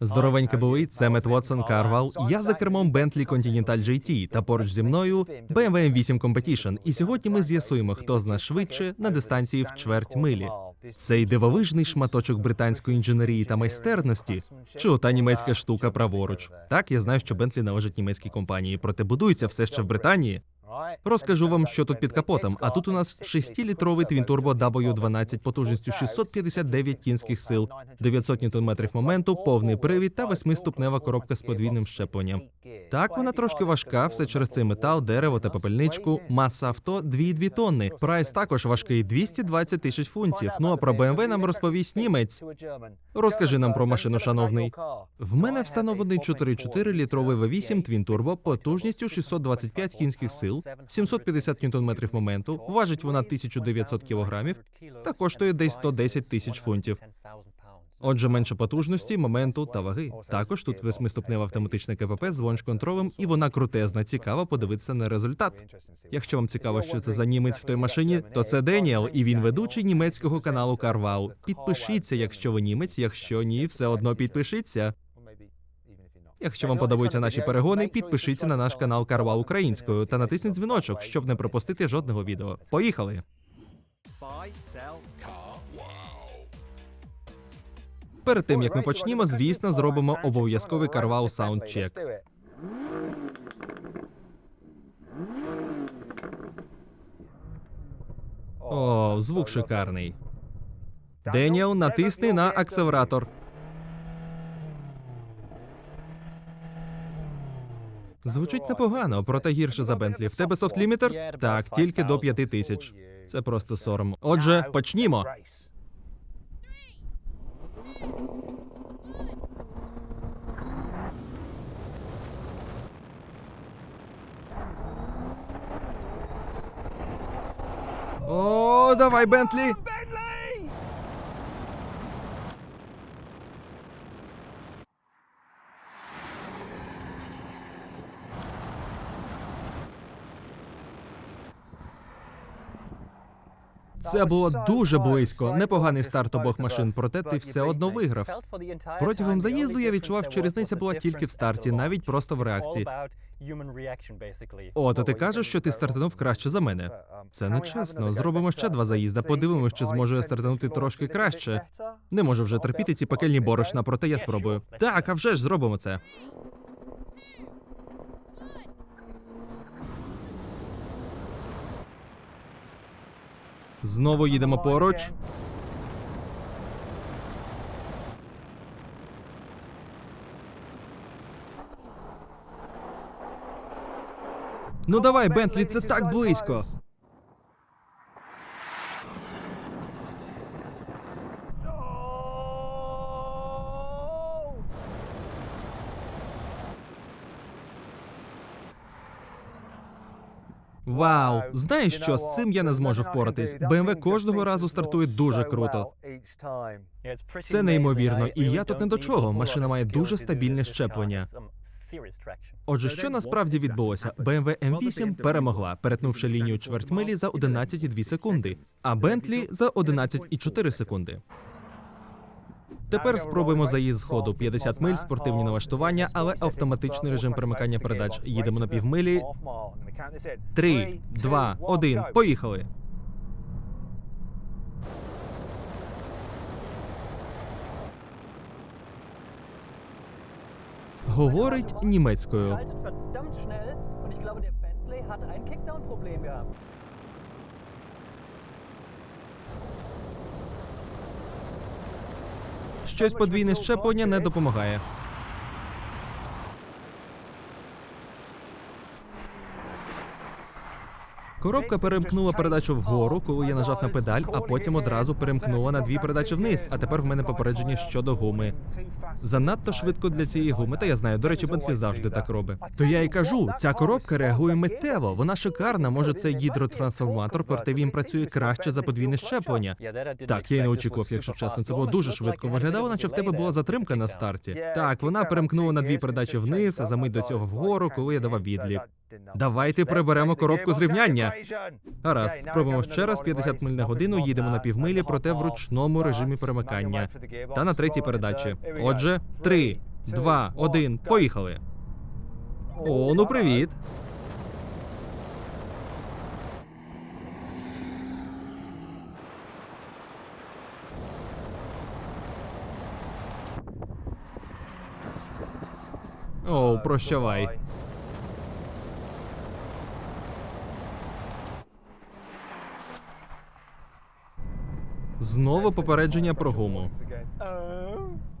Здоровеньке були, це Мет Вотсон Карвал. Я за кермом Bentley Continental GT та поруч зі мною BMW M8 Competition. І сьогодні ми з'ясуємо, хто з нас швидше на дистанції в чверть милі. Цей дивовижний шматочок британської інженерії та майстерності, чи ота німецька штука праворуч. Так, я знаю, що Bentley належить німецькій компанії, проте будується все ще в Британії. Розкажу вам, що тут під капотом. А тут у нас 6-літровий твінтурбо W12 потужністю 659 кінських сил, 900 ньютон-метрів моменту, повний привід та восьмиступнева коробка з подвійним щепленням. Так, вона трошки важка, все через цей метал, дерево та пепельничку. Маса авто 2,2 тонни. Прайс також важкий 220 тисяч фунтів. Ну а про BMW нам розповість німець. Розкажи нам про машину, шановний. В мене встановлений 4,4 літровий V8 Twin Turbo потужністю 625 кінських сил, 750 ньютон-метрів моменту, важить вона 1900 кілограмів та коштує десь 110 тисяч фунтів. Отже, менше потужності, моменту та ваги. Також тут восьмиступнева автоматична КПП з лонч-контролем, і вона крутезна. Цікаво подивитися на результат. Якщо вам цікаво, що це за німець в той машині, то це Деніел, і він ведучий німецького каналу Карвау. Підпишіться, якщо ви німець. Якщо ні, все одно підпишіться. Якщо вам подобаються наші перегони, підпишіться на наш канал Карвал українською та натисніть дзвіночок, щоб не пропустити жодного відео. Поїхали! Перед тим як ми почнімо, звісно, зробимо обов'язковий Карвал саундчек. О, звук шикарний. Деніел, натисни на акселератор. Звучить непогано, проте гірше за Бентлі. В тебе софтлімітер? Так, тільки до п'яти тисяч. Це просто сором. Отже, почнімо. О, давай, Бентлі! Це було дуже близько. Непоганий старт обох машин, проте ти все одно виграв. Протягом заїзду я відчував, що різниця була тільки в старті, навіть просто в реакції. О, то ти кажеш, що ти стартанув краще за мене. Це не чесно. Зробимо ще два заїзда. Подивимось, чи зможу я стартанути трошки краще. Не можу вже терпіти ці пекельні борошна, проте я спробую. Так, а вже ж зробимо це. Знову їдемо поруч. Ну давай, Бентлі, це так близько. Вау, знаєш що, з цим я не зможу впоратись. BMW кожного разу стартує дуже круто. Це неймовірно, і я тут не до чого. Машина має дуже стабільне щеплення. Отже, що насправді відбулося? BMW M8 перемогла, перетнувши лінію чвертьмилі за 11,2 секунди, а Bentley за 11,4 секунди. Тепер спробуємо заїзд з ходу 50 миль, спортивні налаштування, але автоматичний режим перемикання передач. Їдемо на півмилі. Три, два, один. Поїхали. Говорить німецькою. Щось подвійне щеплення не допомагає. Коробка перемкнула передачу вгору, коли я нажав на педаль, а потім одразу перемкнула на дві передачі вниз. А тепер в мене попередження щодо гуми. Занадто швидко для цієї гуми, та я знаю, до речі, Бентлі завжди так робить. То я й кажу, ця коробка реагує миттєво. Вона шикарна. Може, це гідротрансформатор, проте він працює краще за подвійне щеплення. Так, я й не очікував, якщо чесно. Це було дуже швидко. Виглядало, наче в тебе була затримка на старті. Так, вона перемкнула на дві передачі вниз, а за мить до цього вгору, коли я давав відлік. Давайте приберемо коробку з рівняння. Гаразд, спробуємо ще раз 50 миль на годину. Їдемо на півмилі, проте в ручному режимі перемикання. Та на третій передачі. Отже, 3, 2, 1, поїхали. О, ну привіт. О, прощавай. Знову попередження про гуму.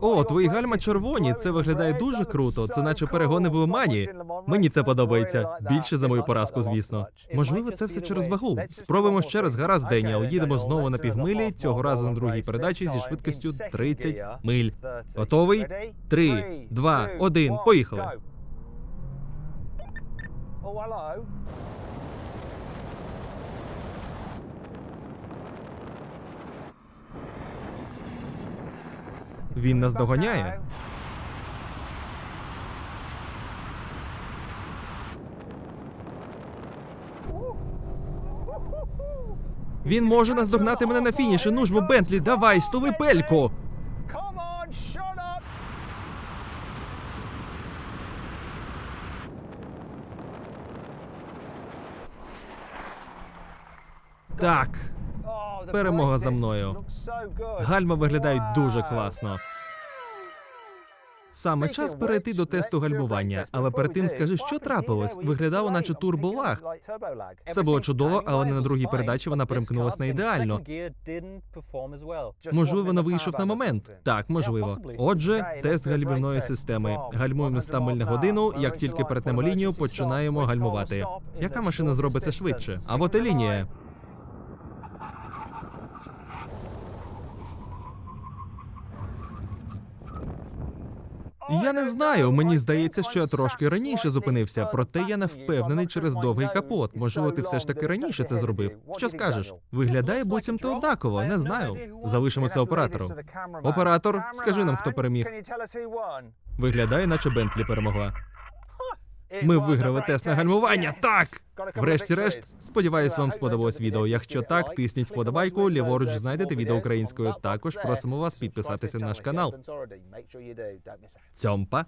О, твої гальма червоні. Це виглядає дуже круто. Це наче перегони в Лимані. Мені це подобається. Більше за мою поразку, звісно. Можливо, це все через вагу. Спробуємо ще раз. Гаразд, Деніел. Їдемо знову на півмилі. Цього разу на другій передачі зі швидкістю 30 миль. Готовий? Три, два, один. Поїхали. Він нас доганяє. Він може наздогнати мене на фініші. Ну ж, бо, Бентлі, давай, стуви пельку. Так, Перемога за мною. гальма виглядають дуже класно. Саме час перейти до тесту гальмування, але перед тим скажи, що трапилось. Виглядало, наче турболаг. Все було чудово, але не на другій передачі вона перемкнулась на ідеально. Можливо, не вийшов на момент. Так, можливо. Отже, тест гальмівної системи. Гальмуємо 100 миль на годину. Як тільки перетнемо лінію, починаємо гальмувати. Яка машина зробить це швидше? А от і лінія. Я не знаю. Мені здається, що я трошки раніше зупинився, проте я не впевнений через довгий капот. Можливо, ти все ж таки раніше це зробив. Що скажеш? Виглядає буцімто однаково, не знаю. Залишимо це оператору. Оператор, скажи нам, хто переміг. Виглядає, наче Бентлі перемогла. Ми виграли тест на гальмування. Так! Врешті-решт, сподіваюсь, вам сподобалось відео. Якщо так, тисніть вподобайку. Ліворуч знайдете відео українською. Також просимо вас підписатися на наш канал. Цьомпа.